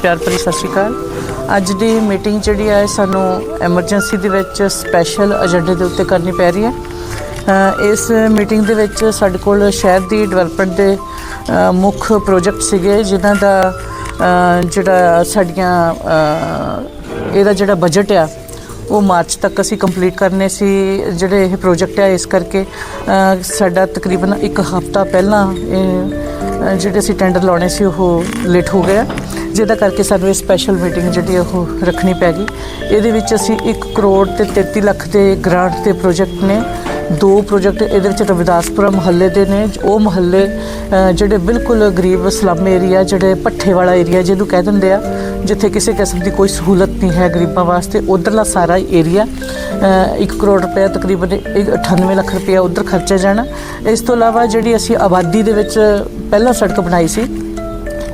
ਪਿਆਰ ਭਰੀ ਸਤਿ ਸ਼੍ਰੀ ਅਕਾਲ। ਅੱਜ ਦੀ ਮੀਟਿੰਗ ਜਿਹੜੀ ਹੈ ਸਾਨੂੰ ਐਮਰਜੈਂਸੀ ਦੇ ਵਿੱਚ ਸਪੈਸ਼ਲ ਏਜੰਡੇ ਦੇ ਉੱਤੇ ਕਰਨੀ ਪੈ ਰਹੀ ਹੈ। ਇਸ ਮੀਟਿੰਗ ਦੇ ਵਿੱਚ ਸਾਡੇ ਕੋਲ ਸ਼ਹਿਰ ਦੀ ਡਿਵੈਲਪਮੈਂਟ ਦੇ ਮੁੱਖ ਪ੍ਰੋਜੈਕਟ ਸੀਗੇ, ਜਿਨ੍ਹਾਂ ਦਾ ਜਿਹੜਾ ਸਾਡੀਆਂ ਇਹਦਾ ਜਿਹੜਾ ਬਜਟ ਆ, ਉਹ ਮਾਰਚ ਤੱਕ ਅਸੀਂ ਕੰਪਲੀਟ ਕਰਨੇ ਸੀ। ਜਿਹੜੇ ਇਹ ਪ੍ਰੋਜੈਕਟ ਆ, ਇਸ ਕਰਕੇ ਸਾਡਾ ਤਕਰੀਬਨ ਇੱਕ ਹਫਤਾ ਪਹਿਲਾਂ ਇਹ ਜਿਹੜੇ ਅਸੀਂ ਟੈਂਡਰ ਲਾਉਣੇ ਸੀ, ਉਹ ਲੇਟ ਹੋ ਗਿਆ ਜਿਹਦਾ ਕਰਕੇ ਸਾਨੂੰ ਇਹ ਸਪੈਸ਼ਲ ਮੀਟਿੰਗ ਜਿਹੜੀ ਉਹ ਰੱਖਣੀ ਪੈ ਗਈ। ਇਹਦੇ ਵਿੱਚ ਅਸੀਂ 1 ਕਰੋੜ ਤੇ 33 ਲੱਖ ਦੇ ਗ੍ਰਾਂਟ ਦੇ ਪ੍ਰੋਜੈਕਟ ਨੇ, ਦੋ ਪ੍ਰੋਜੈਕਟ ਇਹਦੇ ਵਿੱਚ ਰਵਿਦਾਸਪੁਰਾ ਮੁਹੱਲੇ ਦੇ ਨੇ, ਉਹ ਮੁਹੱਲੇ ਜਿਹੜੇ ਬਿਲਕੁਲ ਗਰੀਬ ਸਲਮ ਏਰੀਆ, ਜਿਹੜੇ ਪੱਠੇ ਵਾਲਾ ਏਰੀਆ ਜਿਹਨੂੰ ਕਹਿ ਦਿੰਦੇ ਆ, ਜਿੱਥੇ ਕਿਸੇ ਕਿਸਮ ਦੀ ਕੋਈ ਸਹੂਲਤ ਨਹੀਂ ਹੈ ਗਰੀਬਾਂ ਵਾਸਤੇ, ਉਧਰਲਾ ਸਾਰਾ ਏਰੀਆ 1 ਕਰੋੜ ਰੁਪਏ ਤਕਰੀਬਨ ਇੱਕ 98 ਲੱਖ ਰੁਪਏ ਉਧਰ ਖਰਚਿਆ ਜਾਣਾ। ਇਸ ਤੋਂ ਇਲਾਵਾ ਜਿਹੜੀ ਅਸੀਂ ਆਬਾਦੀ ਦੇ ਵਿੱਚ ਪਹਿਲਾਂ ਸੜਕ ਬਣਾਈ ਸੀ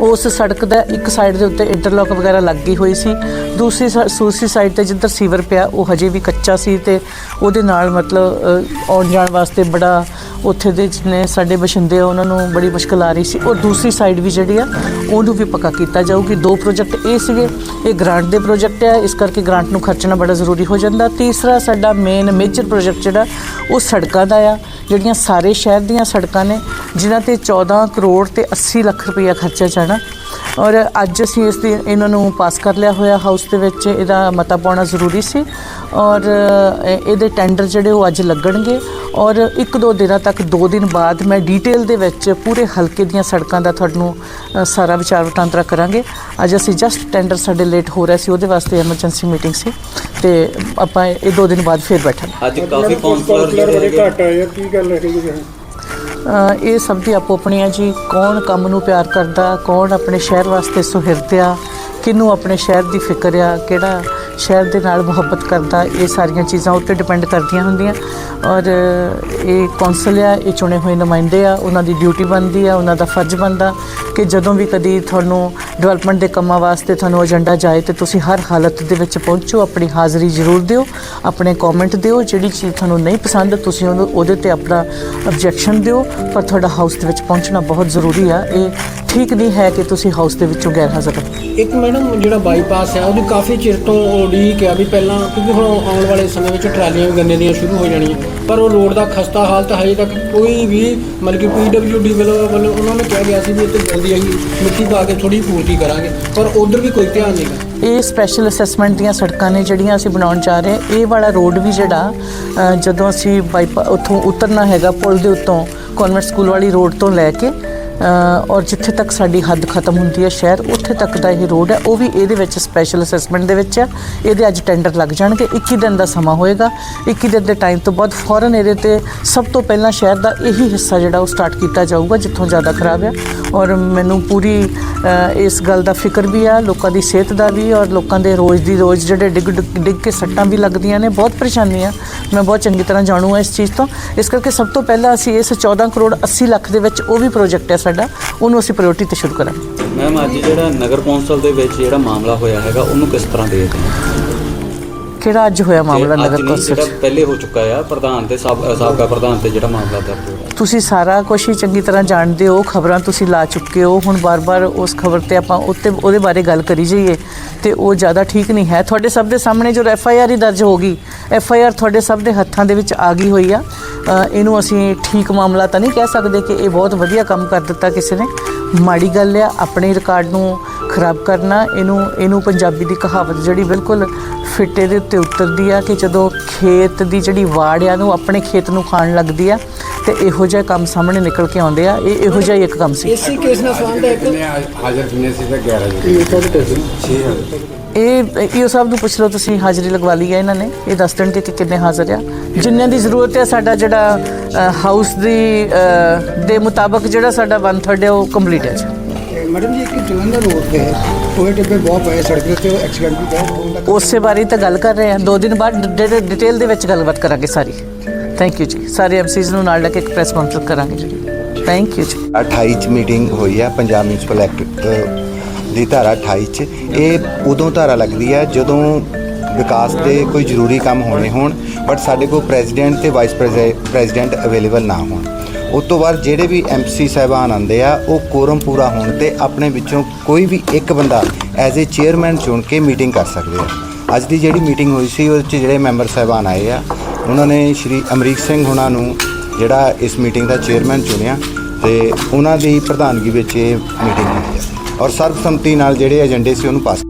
ਉਸ ਸੜਕ ਦਾ ਇੱਕ ਸਾਈਡ ਦੇ ਉੱਤੇ ਇੰਟਰਲੌਕ ਵਗੈਰਾ ਲੱਗ ਗਈ ਹੋਈ ਸੀ। ਦੂਸਰੀ ਸਾ- ਦੂਸਰੀ ਸਾਈਡ ਤੇ ਜਿੱਧਰ ਸੀਵਰ ਪਿਆ, ਉਹ ਹਜੇ ਵੀ ਕੱਚਾ ਸੀ ਤੇ ਉਹਦੇ ਨਾਲ ਮਤਲਬ ਆਉਣ ਜਾਣ ਵਾਸਤੇ ਬੜਾ ਉੱਥੇ ਦੇ ਜਿੰਨੇ ਸਾਡੇ ਬਸ਼ਿੰਦੇ ਆ, ਉਹਨਾਂ ਨੂੰ ਬੜੀ ਮੁਸ਼ਕਲ ਆ ਰਹੀ ਸੀ। ਔਰ ਦੂਸਰੀ ਸਾਈਡ ਵੀ ਜਿਹੜੀ ਆ, ਉਹਨੂੰ ਵੀ ਪੱਕਾ ਕੀਤਾ ਜਾਊਗੀ ਦੋ ਪ੍ਰੋਜੈਕਟ ਇਹ ਸੀਗੇ, ਇਹ ਗ੍ਰਾਂਟ ਦੇ ਪ੍ਰੋਜੈਕਟ ਆ, ਇਸ ਕਰਕੇ ਗ੍ਰਾਂਟ ਨੂੰ ਖਰਚਣਾ ਬੜਾ ਜ਼ਰੂਰੀ ਹੋ ਜਾਂਦਾ। ਤੀਸਰਾ ਸਾਡਾ ਮੇਨ ਮੇਜਰ ਪ੍ਰੋਜੈਕਟ ਜਿਹੜਾ, ਉਹ ਸੜਕਾਂ ਦਾ ਆ, ਜਿਹੜੀਆਂ ਸਾਰੇ ਸ਼ਹਿਰ ਦੀਆਂ ਸੜਕਾਂ ਨੇ, ਜਿਨ੍ਹਾਂ ਤੇ 14 ਕਰੋੜ ਤੇ 80 ਲੱਖ ਰੁਪਈਆ ਖਰਚਿਆ ਜਾਣਾ। ਔਰ ਅੱਜ ਅਸੀਂ ਇਸ ਦੀ, ਇਹਨਾਂ ਨੂੰ ਪਾਸ ਕਰ ਲਿਆ ਹੋਇਆ ਹਾਊਸ ਦੇ ਵਿੱਚ, ਇਹਦਾ ਮਤਾ ਪਾਉਣਾ ਜ਼ਰੂਰੀ ਸੀ। ਔਰ ਇਹ- ਇਹਦੇ ਟੈਂਡਰ ਜਿਹੜੇ ਉਹ ਅੱਜ ਲੱਗਣਗੇ। ਔਰ ਇੱਕ ਦੋ ਦਿਨਾਂ ਤੱਕ ਦੋ ਦਿਨ ਬਾਅਦ ਮੈਂ ਡੀਟੇਲ ਦੇ ਵਿੱਚ ਪੂਰੇ ਹਲਕੇ ਦੀਆਂ ਸੜਕਾਂ ਦਾ ਤੁਹਾਨੂੰ ਸਾਰਾ ਵਿਚਾਰ ਵਟਾਂਦਰਾ ਕਰਾਂਗੇ। ਅੱਜ ਅਸੀਂ ਜਸਟ ਟੈਂਡਰ ਸਾਡੇ ਲੇਟ ਹੋ ਰਿਹਾ ਸੀ ਉਹਦੇ ਵਾਸਤੇ ਐਮਰਜੈਂਸੀ ਮੀਟਿੰਗ ਸੀ। ਤੇ ਆਪਾਂ ਇਹ ਦੋ ਦਿਨ ਬਾਅਦ ਫੇਰ ਬੈਠਾਂਗੇ। ਅੱਜ ਕਾਫੀ ਕਾਉਂਸਲਰ ਜਿਹੜੇ ਬੜੇ ਘੱਟ ਆਏ ਆ ਕੀ ਗੱਲ ਹੈ ਜੀ ਅ, ਇਹ ਸਭ ਦੀ ਆਪੋ ਆਪਣੀ ਹੈ ਜੀ। ਕੌਣ ਕੰਮ ਨੂੰ ਪਿਆਰ ਕਰਦਾ? ਕੌਣ ਆਪਣੇ ਸ਼ਹਿਰ ਵਾਸਤੇ ਸੁਹਿਰਦ ਆ ਕਿਹਨੂੰ ਆਪਣੇ ਸ਼ਹਿਰ ਦੀ ਫਿਕਰ ਆ? ਕਿਹੜਾ ਸ਼ਹਿਰ ਦੇ ਨਾਲ ਮੁਹੱਬਤ ਕਰਦਾ, ਇਹ ਸਾਰੀਆਂ ਚੀਜ਼ਾਂ ਉੱਤੇ ਡਿਪੈਂਡ ਕਰਦੀਆਂ ਹੁੰਦੀਆਂ। ਔਰ ਇਹ ਕੌਂਸਲ ਆ, ਇਹ ਚੁਣੇ ਹੋਏ ਨੁਮਾਇੰਦੇ ਆ, ਉਹਨਾਂ ਦੀ ਡਿਊਟੀ ਬਣਦੀ ਆ, ਉਹਨਾਂ ਦਾ ਫਰਜ਼ ਬਣਦਾ ਕਿ ਜਦੋਂ ਵੀ ਕਦੀ ਤੁਹਾਨੂੰ ਡਿਵੈਲਪਮੈਂਟ ਦੇ ਕੰਮਾਂ ਵਾਸਤੇ ਤੁਹਾਨੂੰ ਏਜੰਡਾ ਜਾਏ, ਤੇ ਤੁਸੀਂ ਹਰ ਹਾਲਤ ਦੇ ਵਿੱਚ ਪਹੁੰਚੋ, ਆਪਣੀ ਹਾਜ਼ਰੀ ਜ਼ਰੂਰ ਦਿਓ, ਆਪਣੇ ਕਮੈਂਟ ਦਿਓ, ਜਿਹੜੀ ਚੀਜ਼ ਤੁਹਾਨੂੰ ਨਹੀਂ ਪਸੰਦ, ਤੁਸੀਂ ਉਹਨੂੰ ਉਹਦੇ ਤੇ ਆਪਣਾ ਆਬਜੈਕਸ਼ਨ ਦਿਓ, ਪਰ ਤੁਹਾਡਾ ਹਾਊਸ ਦੇ ਵਿੱਚ ਪਹੁੰਚਣਾ ਬਹੁਤ ਜ਼ਰੂਰੀ ਆ। ਇਹ ਠੀਕ ਨਹੀਂ ਹੈ ਕਿ ਤੁਸੀਂ ਹਾਊਸ ਦੇ ਵਿੱਚੋਂ ਗੈਰ ਹਾਜ਼ਰ ਰਹੋ ਇੱਕ ਮੈਡਮ ਜਿਹੜਾ ਬਾਈਪਾਸ ਹੈ ਉਹਦੀ ਕਾਫੀ ਚਿਰ ਤੋਂ ਉਡੀਕ ਆ ਵੀ ਪਹਿਲਾਂ ਕਿਉਂਕਿ ਹੁਣ ਆਉਣ ਵਾਲੇ ਸਮੇਂ ਵਿੱਚ ਟਰਾਲੀਆਂ ਵੀ ਗੰਨੇ ਦੀਆਂ ਸ਼ੁਰੂ ਹੋ ਜਾਣੀਆਂ। ਪਰ ਉਹ ਰੋਡ ਦਾ ਖਸਤਾ ਹਾਲਤ ਹਜੇ ਤੱਕ ਕੋਈ ਵੀ ਮਤਲਬ ਕਿ ਪੀਡਬਲਯੂਡੀ ਵੱਲੋਂ ਵੱਲੋਂ ਉਹਨਾਂ ਨੇ ਕਿਹਾ ਗਿਆ ਸੀ ਵੀ ਇੱਥੇ ਜਲਦੀ ਅਸੀਂ ਮਿੱਟੀ ਪਾ ਕੇ ਥੋੜੀ ਪੂਰਤੀ ਕਰਾਂਗੇ। ਪਰ ਉਧਰ ਵੀ ਕੋਈ ਧਿਆਨ ਨਹੀਂ ਗਾ ਇਹ ਸਪੈਸ਼ਲ ਅਸੈਸਮੈਂਟ ਦੀਆਂ ਸੜਕਾਂ ਨੇ ਜਿਹੜੀਆਂ ਅਸੀਂ ਬਣਾਉਣ ਜਾ ਰਹੇ ਹਾਂ। ਇਹ ਵਾਲਾ ਰੋਡ ਵੀ ਜਿਹੜਾ ਅ, ਜਦੋਂ ਅਸੀਂ ਬਾਈਪਾ ਉੱਥੋਂ ਉਤਰਨਾ ਹੈਗਾ ਪੁਲ ਦੇ ਉੱਤੋਂ ਕਨਵੈਂਟ ਸਕੂਲ ਵਾਲੀ ਰੋਡ ਤੋਂ ਲੈ ਕੇ ਔਰ ਜਿੱਥੇ ਤੱਕ ਸਾਡੀ ਹੱਦ ਖਤਮ ਹੁੰਦੀ ਹੈ ਸ਼ਹਿਰ, ਉੱਥੇ ਤੱਕ ਦਾ ਇਹ ਰੋਡ ਹੈ। ਉਹ ਵੀ ਇਹਦੇ ਵਿੱਚ ਸਪੈਸ਼ਲ ਅਸੈਸਮੈਂਟ ਦੇ ਵਿੱਚ ਹੈ। ਇਹਦੇ ਅੱਜ ਟੈਂਡਰ ਲੱਗ ਜਾਣਗੇ। 21 ਦਿਨ ਦਾ ਸਮਾਂ ਹੋਏਗਾ। 21 ਦਿਨ ਦੇ ਟਾਈਮ ਤੋਂ ਬਾਅਦ ਫੌਰਨ ਇਹਦੇ ਤੇ ਸਭ ਤੋਂ ਪਹਿਲਾਂ ਸ਼ਹਿਰ ਦਾ ਇਹੀ ਹਿੱਸਾ ਜਿਹੜਾ ਉਹ ਸਟਾਰਟ ਕੀਤਾ ਜਾਊਗਾ, ਜਿੱਥੋਂ ਜ਼ਿਆਦਾ ਖਰਾਬ ਹੈ। ਔਰ ਮੈਨੂੰ ਪੂਰੀ ਇਸ ਗੱਲ ਦਾ ਫਿਕਰ ਵੀ ਆ, ਲੋਕਾਂ ਦੀ ਸਿਹਤ ਦਾ ਵੀ ਔਰ ਲੋਕਾਂ ਦੇ ਰੋਜ਼ ਦੀ ਰੋਜ਼ ਜਿਹੜੇ ਡਿੱਗ ਡਿੱਗ ਡਿੱਗ ਕੇ ਸੱਟਾਂ ਵੀ ਲੱਗਦੀਆਂ ਨੇ, ਬਹੁਤ ਪਰੇਸ਼ਾਨੀਆਂ ਮੈਂ ਬਹੁਤ ਚੰਗੀ ਤਰ੍ਹਾਂ ਜਾਣੂ ਆ ਇਸ ਚੀਜ਼ ਤੋਂ। ਇਸ ਕਰਕੇ ਸਭ ਤੋਂ ਪਹਿਲਾਂ ਅਸੀਂ ਇਸ 14 ਕਰੋੜ 80 ਲੱਖ ਦੇ ਵਿੱਚ ਉਹ ਵੀ ਪ੍ਰੋਜੈਕਟ ਹੈ ਸਾਡਾ, ਉਹਨੂੰ ਅਸੀਂ ਪ੍ਰਾਇੋਰਟੀ ਤੇ ਸ਼ੁਰੂ ਕਰਾਂਗੇ। ਮੈਮ ਅੱਜ ਜਿਹੜਾ ਨਗਰ ਕੌਂਸਲ ਦੇ ਵਿੱਚ ਜਿਹੜਾ ਮਾਮਲਾ ਹੋਇਆ ਹੈਗਾ, ਉਹਨੂੰ ਕਿਸ ਤਰ੍ਹਾਂ ਦੇਖਦੇ ਹੋ? ਕਿਹੜਾ ਅੱਜ ਹੋਇਆ ਮਾਮਲਾ ਤੇ ਅੱਜ ਨਗਰ ਨਹੀਂ, ਕੌਂਸਲ 'ਚ? ਜਿਹੜਾ ਪਹਿਲੇ ਹੋ ਚੁੱਕਾ ਆ ਪ੍ਰਧਾਨ ਤੇ ਸਾਬ- ਸਾਬਕਾ ਪ੍ਰਧਾਨ ਤੇ ਜਿਹੜਾ ਮਾਮਲਾ ਦਰਜ ਹੋਇਆ। ਤੁਸੀਂ ਸਾਰਾ ਕੁਝ ਹੀ ਚੰਗੀ ਤਰ੍ਹਾਂ ਜਾਣਦੇ ਹੋ ਖਬਰਾਂ ਤੁਸੀਂ ਲਾ ਚੁੱਕੇ ਹੋ। ਹੁਣ ਬਾਰ-ਬਾਰ ਉਸ ਖਬਰ ਤੇ ਆਪਾਂ ਉੱਤੇ ਉਹਦੇ ਬਾਰੇ ਗੱਲ ਕਰੀ ਜਾਈਏ ਤੇ ਉਹ ਜ਼ਿਆਦਾ ਠੀਕ ਨਹੀਂ ਹੈ। ਤੁਹਾਡੇ ਸਭ ਦੇ ਸਾਹਮਣੇ ਜੋ ਐਫ ਆਈ ਆਰ ਹੀ ਦਰਜ ਹੋ ਗਈ ਐਫ ਆਈ ਆਰ ਤੁਹਾਡੇ ਸਭ ਦੇ ਹੱਥਾਂ ਦੇ ਵਿੱਚ ਆ ਗਈ ਹੋਈ ਆ। ਅ, ਇਹਨੂੰ ਅਸੀਂ ਠੀਕ ਮਾਮਲਾ ਤਾਂ ਨਹੀਂ ਕਹਿ ਸਕਦੇ ਕਿ ਇਹ ਬਹੁਤ ਵਧੀਆ ਕੰਮ ਕਰ ਦਿੱਤਾ ਕਿਸੇ ਨੇ। ਮਾੜੀ ਗੱਲ ਆ, ਆਪਣੇ ਰਿਕਾਰਡ ਨੂੰ ਖਰਾਬ ਕਰਨਾ, ਇਹਨੂੰ ਇਹਨੂੰ ਪੰਜਾਬੀ ਦੀ ਕਹਾਵਤ ਜਿਹੜੀ ਬਿਲਕੁਲ ਫਿੱਟੇ ਦੇ ਉੱਤੇ ਉਤਰਦੀ ਆ ਕਿ ਜਦੋਂ ਖੇਤ ਦੀ ਜਿਹੜੀ ਵਾੜ ਆ ਨੂੰ ਆਪਣੇ ਖੇਤ ਨੂੰ ਖਾਣ ਲੱਗਦੀ ਆ ਤੇ ਇਹੋ ਜਿਹਾ ਕੰਮ ਸਾਹਮਣੇ ਨਿਕਲ ਕੇ ਆਉਂਦੇ ਆ। ਇਹ ਇਹੋ ਜਿਹਾ ਹੀ ਇੱਕ ਕੰਮ ਸੀ। ਇਸੇ ਕੇਸ ਨਾਲ ਸੰਬੰਧ ਹੈ ਇੱਕ? ਹਾਜ਼ਰ ਕਿੰਨੇ ਸੀ ਤਾਂ 11 ਜੀ ਇਹ ਈਓ ਸਾਹਿਬ ਨੂੰ ਪੁੱਛ ਲਓ ਤੁਸੀਂ ਹਾਜ਼ਰੀ ਲਗਵਾ ਲਈ ਹੈ ਇਹਨਾਂ ਨੇ। ਇਹ ਦੱਸ ਦੇਣਗੇ ਕਿ ਕਿੰਨੇ ਹਾਜ਼ਰ ਆ। ਜਿੰਨਿਆਂ ਦੀ ਜ਼ਰੂਰਤ ਹੈ ਸਾਡਾ ਜਿਹੜਾ ਹਾਊਸ ਦੀ ਦੇ ਮੁਤਾਬਕ ਜਿਹੜਾ ਸਾਡਾ 1/3 ਹੈ ਉਹ ਕੰਪਲੀਟ ਹੈ ਜੀ। ਮੈਡਮ ਜੀ ਇੱਕ ਜਲੰਧਰ ਰੋਡ ਤੇ ਟੋਏ ਟਿੱਬੇ ਬਹੁਤ ਪਏ ਸੜਕ ਦੇ ਉੱਤੇ ਐਕਸੀਡੈਂਟ ਵੀ ਬਹੁਤ ਹੁੰਦਾ ਉਸੇ ਬਾਰੇ ਤਾਂ ਗੱਲ ਕਰ ਰਹੇ ਹਾਂ। ਦੋ ਦਿਨ ਬਾਅਦ ਡ- ਡਿਟੇਲ ਦੇ ਵਿੱਚ ਗੱਲਬਾਤ ਕਰਾਂਗੇ ਸਾਰੀ। ਥੈਂਕ ਯੂ ਜੀ ਸਾਰੇ ਐਮਸੀਜ਼ ਨੂੰ ਨਾਲ ਲੈ ਕੇ ਇੱਕ ਪ੍ਰੈਸ ਕਾਨਫਰੰਸ ਕਰਾਂਗੇ ਜੀ। ਥੈਂਕ ਯੂ ਜੀ 28 ਚ ਮੀਟਿੰਗ ਹੋਈ ਹੈ ਪੰਜਾਬ ਮਿਊਨਿਸਪਲ ਐਕਟ ਦੀ ਧਾਰਾ 28 ਚ। ਇਹ ਉਦੋਂ ਧਾਰਾ ਲੱਗਦੀ ਹੈ ਜਦੋਂ ਵਿਕਾਸ ਦੇ ਕੋਈ ਜ਼ਰੂਰੀ ਕੰਮ ਹੋਣੇ ਹੋਣ ਬਟ ਸਾਡੇ ਕੋਲ ਪ੍ਰੈਜ਼ੀਡੈਂਟ ਤੇ ਵਾਈਸ ਪ੍ਰੈਜ਼ੀਡੈਂਟ ਅਵੇਲੇਬਲ ਨਾ ਹੋਣ। ਉਸ ਤੋਂ ਬਾਅਦ ਜਿਹੜੇ ਵੀ ਐਮਸੀ ਸਾਹਿਬਾਨ ਆਉਂਦੇ ਆ, ਉਹ ਕੋਰਮ ਪੂਰਾ ਹੋਣ ਤੇ ਆਪਣੇ ਵਿੱਚੋਂ ਕੋਈ ਵੀ ਇੱਕ ਬੰਦਾ ਐਜ਼ ਅ ਚੇਅਰਮੈਨ ਚੁਣ ਕੇ ਮੀਟਿੰਗ ਕਰ ਸਕਦੇ ਆ। ਅੱਜ ਦੀ ਜਿਹੜੀ ਮੀਟਿੰਗ ਹੋਈ ਸੀ, ਉਹਦੇ 'ਚ ਜਿਹੜੇ ਮੈਂਬਰ ਸਾਹਿਬਾਨ ਆਏ ਆ ਉਹਨਾਂ ਨੇ ਸ਼੍ਰੀ ਅਮਰੀਕ ਸਿੰਘ ਹੁਣਾਂ ਨੂੰ ਜਿਹੜਾ ਇਸ ਮੀਟਿੰਗ ਦਾ ਚੇਅਰਮੈਨ ਚੁਣਿਆ ਤੇ ਉਹਨਾਂ ਦੀ ਪ੍ਰਧਾਨਗੀ ਵਿੱਚ ਇਹ ਮੀਟਿੰਗ ਹੋਈ ਹੈ। ਔਰ ਸਰਬਸੰਮਤੀ ਨਾਲ ਜਿਹੜੇ ਏਜੰਡੇ ਸੀ ਉਹਨੂੰ ਪਾਸ